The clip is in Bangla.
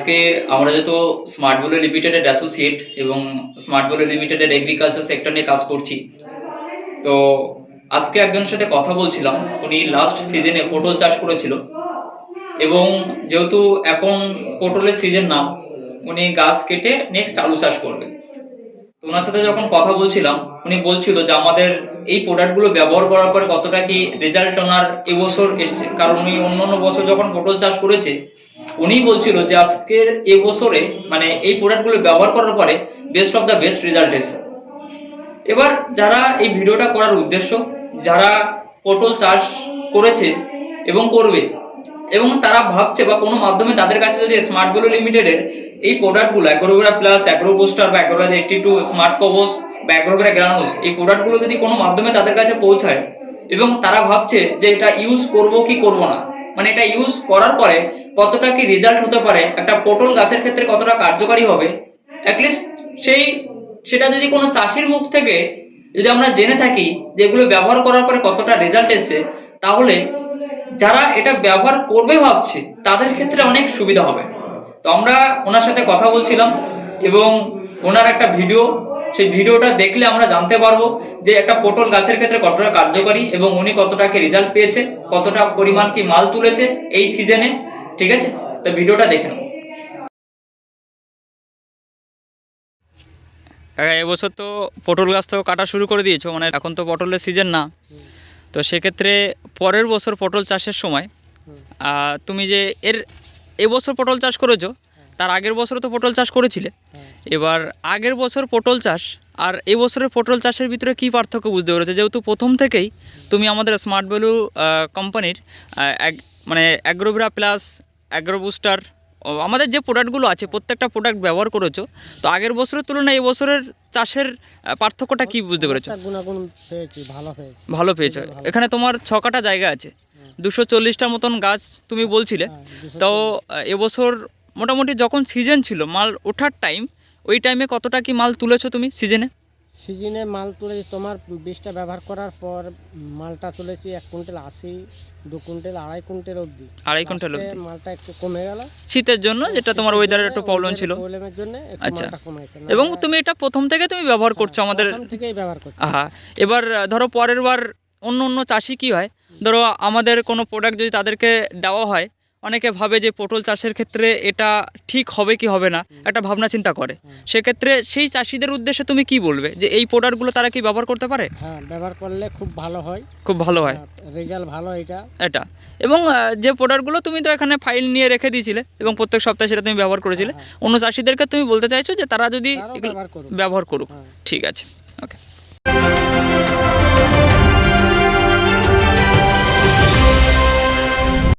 আজকে আমরা যেহেতু স্মার্ট ভ্যালু লিমিটেডের অ্যাসোসিয়েট এবং স্মার্ট ভ্যালু লিমিটেডের এগ্রিকালচার সেক্টর নিয়ে কাজ করছি। তো আজকে একজনের সাথে কথা বলছিলাম, উনি লাস্ট সিজনে পটল চাষ করেছিল এবং যেহেতু এখন পটলের সিজন না, উনি গাছ কেটে নেক্সট আলু চাষ করবে। তো ওনার সাথে যখন কথা বলছিলাম, উনি বলছিল যে আমাদের এই প্রোডাক্টগুলো ব্যবহার করার পরে কতটা কি রেজাল্ট ওনার এবছর এসছে। কারণ উনি অন্য অন্য বছর যখন পটল চাষ করেছে উনিই বলছিল যে আজকের এবছরে মানে এই প্রোডাক্টগুলো ব্যবহার করার পরে best of the best result এসেছে। এবার যারা এই ভিডিওটা করার উদ্দেশ্য, যারা পটল চাষ করেছে এবং করবে, এবং তারা ভাবছে বা কোনো মাধ্যমে তাদের কাছে যদি স্মার্ট ভ্যালু লিমিটেডের এই প্রোডাক্টগুলো অ্যাগ্রোভেরা প্লাস অ্যাগ্রো বুস্টার বা অ্যাগ্রোভেরা এইটটি টু স্মার্ট কবস বা অ্যাগ্রোভেরা গ্রানুস এই প্রোডাক্টগুলো যদি কোনো মাধ্যমে তাদের কাছে পৌঁছায়, এবং তারা ভাবছে যে এটা ইউজ করব কি করব না মানে এটা ইউজ করার পরে কতটা কি রেজাল্ট হতে পারে, একটা পটল গাছের ক্ষেত্রে কতটা কার্যকারী হবে? অ্যাটলিস্ট সেই, সেটা যদি কোনো চাষির মুখ থেকে যদি আমরা জেনে থাকি যে এগুলো ব্যবহার করার পরে কতটা রেজাল্ট এসছে, তাহলে যারা এটা ব্যবহার করবে ভাবছে, তাদের ক্ষেত্রে অনেক সুবিধা হবে। তো আমরা ওনার সাথে কথা বলছিলাম এবং ওনার একটা ভিডিও সেই ভিডিওটা দেখলে আমরা জানতে পারব যে একটা পটল গাছের ক্ষেত্রে কতটা কার্যকরী এবং উনি কতটা কি রেজাল্ট পেয়েছে, কতটা পরিমাণ কি মাল তুলেছে এই সিজনে ঠিক আছে? তো ভিডিওটা দেখে নেব এবছর তো পটল গাছ তো কাটা শুরু করে দিয়েছ মানে এখন তো পটলের সিজন না। তো সেক্ষেত্রে পরের বছর পটল চাষের সময় তুমি যে এর এবছর পটল চাষ করেছ, তার আগের বছরও তো পটল চাষ করেছিলে। এবার আগের বছর পটল চাষ আর এবছরের পটল চাষের ভিতরে কী পার্থক্য বুঝতে পেরেছ? যেহেতু প্রথম থেকেই তুমি আমাদের স্মার্ট ভ্যালু কোম্পানির মানে অ্যাগ্রোভ্রা প্লাস অ্যাগ্রো বুস্টার আমাদের যে প্রোডাক্টগুলো আছে প্রত্যেকটা প্রোডাক্ট ব্যবহার করেছ তো আগের বছরের তুলনায় এই বছরের চাষের পার্থক্যটা কি বুঝতে পেরেছ? ভালো পেয়েছি। পেয়েছ। এখানে তোমার ছ কাটা জায়গা আছে দুশো চল্লিশটার মতন গাছ তুমি বলছিলে। হ্যাঁ, তো এবছর মোটামুটি যখন সিজন ছিল মাল ওঠার টাইম ওই টাইমে কতটা কি মাল তুলেছো তুমি সিজনে সিজনে মাল তুলেছি তোমার বীজটা ব্যবহার করার পর মালটা তুলেছি এক কুইন্টাল আশি দু কুইন্টাল আড়াই কুইন্টাল অবধি। আড়াই কুইন্টাল অবধি। মালটা একটু কমে গেল। শীতের জন্য যেটা তোমার ওয়েদারের একটু প্রবলেম ছিল। প্রবলেমের জন্য আচ্ছা। এবং তুমি এটা প্রথম থেকে তুমি ব্যবহার করছ আমাদের প্রথম থেকেই ব্যবহার করছি। হ্যাঁ এবার ধরো পরের বার অন্য অন্য চাষি কি হয়? ধরো আমাদের কোনো প্রোডাক্ট যদি তাদেরকে দেওয়া হয় অনেকে ভাবে যে পটল চাষের ক্ষেত্রে এটা ঠিক হবে কি হবে না একটা ভাবনা চিন্তা করে। সেক্ষেত্রে সেই চাষিদের উদ্দেশ্যে তুমি কি বলবে? যে এই প্রোডাক্টগুলো তারা কি ব্যবহার করতে পারে? হ্যাঁ ব্যবহার করলে খুব ভালো হয়। খুব ভালো হয়। রেজাল্ট ভালো এটা। এটা। এবং যে প্রোডাক্টগুলো তুমি তো এখানে ফাইল নিয়ে রেখে দিয়েছিলে এবং প্রত্যেক সপ্তাহে সেটা তুমি ব্যবহার করেছিলে অন্য চাষিদেরকে তুমি বলতে চাইছো যে তারা যদি ব্যবহার করুক। হ্যাঁ। ঠিক আছে। ওকে